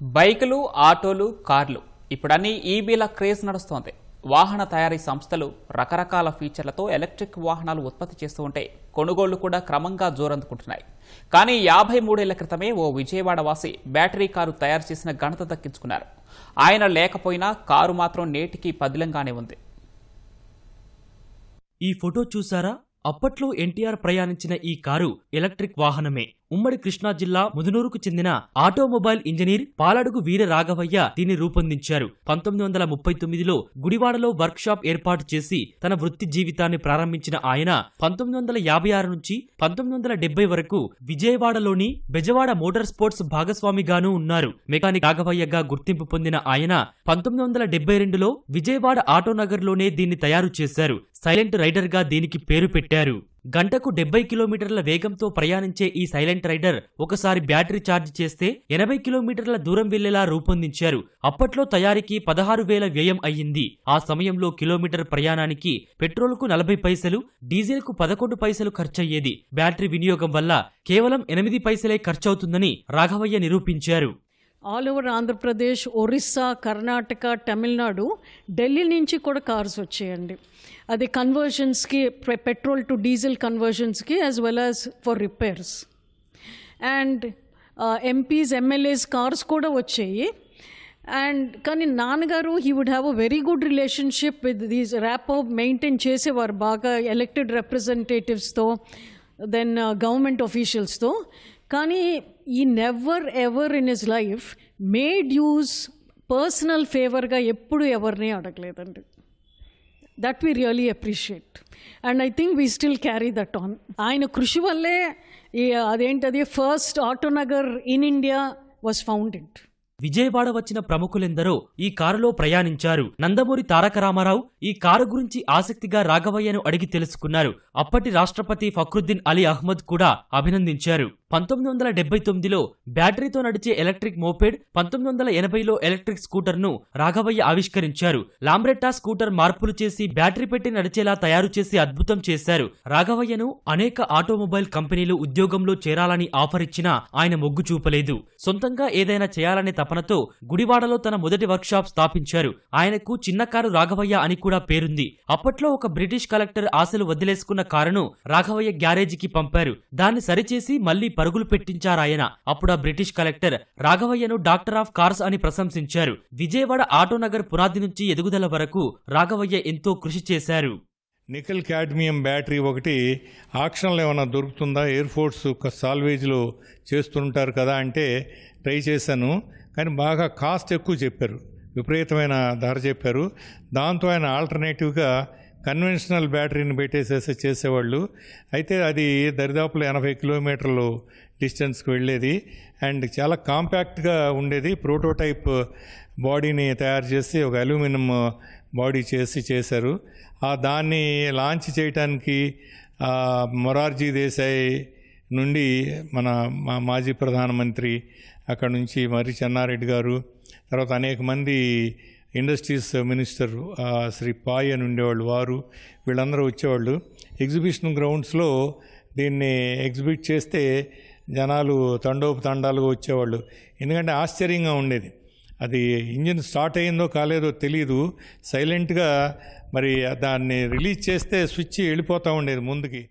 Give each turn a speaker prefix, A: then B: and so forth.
A: బైకులు ఆటోలు కార్లు. ఇప్పుడన్నీ ఈబీల క్రేజ్ నడుస్తోంది. వాహన తయారీ సంస్థలు రకరకాల ఫీచర్లతో ఎలక్ట్రిక్ వాహనాలు ఉత్పత్తి చేస్తూ ఉంటే కొనుగోళ్ళు కూడా క్రమంగా జోరందుకుంటున్నాయి. కానీ యాభై మూడేళ్ళ క్రితమే ఓ విజయవాడ వాసి బ్యాటరీ కారు తయారు చేసిన ఘనత దక్కించుకున్నారు. ఆయన లేకపోయినా కారు మాత్రం నేటికి పదిలంగానే ఉంది.
B: ఈ ఫోటో చూసారా అప్పట్లో ఎన్టీఆర్ ప్రయాణించిన ఈ కారు ఎలక్ట్రిక్ వాహనమే. ఉమ్మడి కృష్ణా జిల్లా ముదునూరుకు చెందిన ఆటోమొబైల్ ఇంజనీర్ పాలడుగు వీర రాఘవయ్య దీన్ని రూపొందించారు. పంతొమ్మిది వందల ముప్పై తొమ్మిదిలో గుడివాడలో వర్క్ షాప్ ఏర్పాటు చేసి తన వృత్తి జీవితాన్ని ప్రారంభించిన ఆయన పంతొమ్మిది వందల యాభై ఆరు నుంచి పంతొమ్మిది వందల డెబ్బై వరకు విజయవాడలోని బెజవాడ మోటార్ స్పోర్ట్స్ భాగస్వామిగానూ ఉన్నారు. మెకానిక్ రాఘవయ్యగా గుర్తింపు పొందిన ఆయన పంతొమ్మిది వందల డెబ్బై రెండులో విజయవాడ ఆటోనగర్లోనే దీన్ని తయారు చేశారు. సైలెంట్ రైడర్గా దీనికి పేరు పెట్టారు. గంటకు డెబ్బై కిలోమీటర్ల వేగంతో ప్రయాణించే ఈ సైలెంట్ రైడర్ ఒకసారి బ్యాటరీ ఛార్జ్ చేస్తే ఎనభై కిలోమీటర్ల దూరం వెళ్ళేలా రూపొందించారు. అప్పట్లో తయారీకి పదహారు వేల వ్యయం అయ్యింది. ఆ సమయంలో కిలోమీటర్ ప్రయాణానికి పెట్రోల్కు నలభై పైసలు డీజిల్కు పదకొండు పైసలు ఖర్చయ్యేది. బ్యాటరీ వినియోగం వల్ల కేవలం ఎనిమిది పైసలే ఖర్చవుతుందని రాఘవయ్య నిరూపించారు.
C: ఆల్ ఓవర్ ఆంధ్రప్రదేశ్ ఒరిస్సా కర్ణాటక తమిళనాడు ఢిల్లీ నుంచి కూడా కార్స్ వచ్చాయండి. అది కన్వర్షన్స్కి petrol to diesel కన్వర్షన్స్కి as well as for repairs and MPs MLAs cars కూడా వచ్చాయి. అండ్ కానీ నాన్నగారు he would have a very good relationship with these rep maintain చేసేవారు బాగా ఎలక్టెడ్ రిప్రజెంటేటివ్స్తో దెన్ గవర్నమెంట్ ఆఫీషియల్స్తో కానీ ఈ never ever in his life made use personal ఫేవర్గా ఎప్పుడు ఎవరిని అడగలేదండి. That we really appreciate and I think we still carry that on ఆయన కృషి వల్లే అదేంటది first Autonagar in India was founded
B: Vijayawada వచ్చిన ప్రముఖులెందరో ఈ కారులో ప్రయాణించారు. నందమూరి తారక రామారావు ఈ కారు గురించి ఆసక్తిగా రాఘవయ్యను అడిగి తెలుసుకున్నారు. అప్పటి రాష్ట్రపతి ఫక్రుద్దీన్ అలీ అహ్మద్ కూడా అభినందించారు. పంతొమ్మిది వందల డెబ్బై తొమ్మిదిలో బ్యాటరీతో నడిచే ఎలక్ట్రిక్ మోపెడ్ పంతొమ్మిది వందల ఎనభైలో ఎలక్ట్రిక్ స్కూటర్ను రాఘవయ్య ఆవిష్కరించారు. లాంబ్రెట్టా స్కూటర్ మార్పులు చేసి బ్యాటరీ పెట్టి నడిచేలా తయారు చేసి అద్భుతం చేశారు. రాఘవయ్యను అనేక ఆటోమొబైల్ కంపెనీలు ఉద్యోగంలో చేరాలని ఆఫర్ ఇచ్చినా ఆయన మొగ్గు చూపలేదు. సొంతంగా ఏదైనా చేయాలనే తపనతో గుడివాడలో తన మొదటి వర్క్షాప్ స్థాపించారు. ఆయనకు చిన్న కారు రాఘవయ్య అని కూడా పేరుంది. అప్పట్లో ఒక బ్రిటిష్ కలెక్టర్ ఆశలు వదిలేసుకున్న కారును రాఘవయ్య గ్యారేజీకి పంపారు. దాన్ని సరిచేసి మళ్ళీ పరుగులు పెట్టించారాయన. అప్పుడు ఆ బ్రిటిష్ కలెక్టర్ రాఘవయ్యను డాక్టర్ ఆఫ్ కార్స్ అని ప్రశంసించారు. విజయవాడ ఆటోనగర్ పునాది నుంచి ఎదుగుదల వరకు రాఘవయ్య ఎంతో కృషి చేశారు.
D: నికెల్ క్యాడ్మియం బ్యాటరీ ఒకటి ఆక్షన్లో ఏమైనా దొరుకుతుందా? ఎయిర్ ఫోర్స్ ఒక సాల్వేజ్లో చేస్తుంటారు కదా అంటే ట్రై చేశాను. కానీ బాగా కాస్ట్ ఎక్కువ చెప్పారు. విపరీతమైన ధర చెప్పారు. దాంతో ఆయన ఆల్టర్నేటివ్గా కన్వెన్షనల్ బ్యాటరీని పెట్టేసేసి చేసేవాళ్ళు. అయితే అది దరిదాపులు ఎనభై కిలోమీటర్లు డిస్టెన్స్కి వెళ్ళేది. అండ్ చాలా కాంపాక్ట్గా ఉండేది. ప్రోటోటైప్ బాడీని తయారు చేసి ఒక అల్యూమినియం బాడీ చేసి చేశారు. ఆ దాన్ని లాంచ్ చేయటానికి మొరార్జీ దేశాయ్ నుండి మన మా మాజీ ప్రధానమంత్రి అక్కడ నుంచి మరి చెన్నారెడ్డి గారు తర్వాత అనేక మంది ఇండస్ట్రీస్ మినిస్టర్ శ్రీ పాయ్ అని ఉండేవాళ్ళు వారు వీళ్ళందరూ వచ్చేవాళ్ళు. ఎగ్జిబిషన్ గ్రౌండ్స్లో దీన్ని ఎగ్జిబిట్ చేస్తే జనాలు తండోపు తండాలుగా వచ్చేవాళ్ళు. ఎందుకంటే ఆశ్చర్యంగా ఉండేది. అది ఇంజిన్ స్టార్ట్ అయిందో కాలేదో తెలియదు సైలెంట్గా మరి దాన్ని రిలీజ్ చేస్తే స్విచ్ వెళ్ళిపోతూ ఉండేది ముందుకి.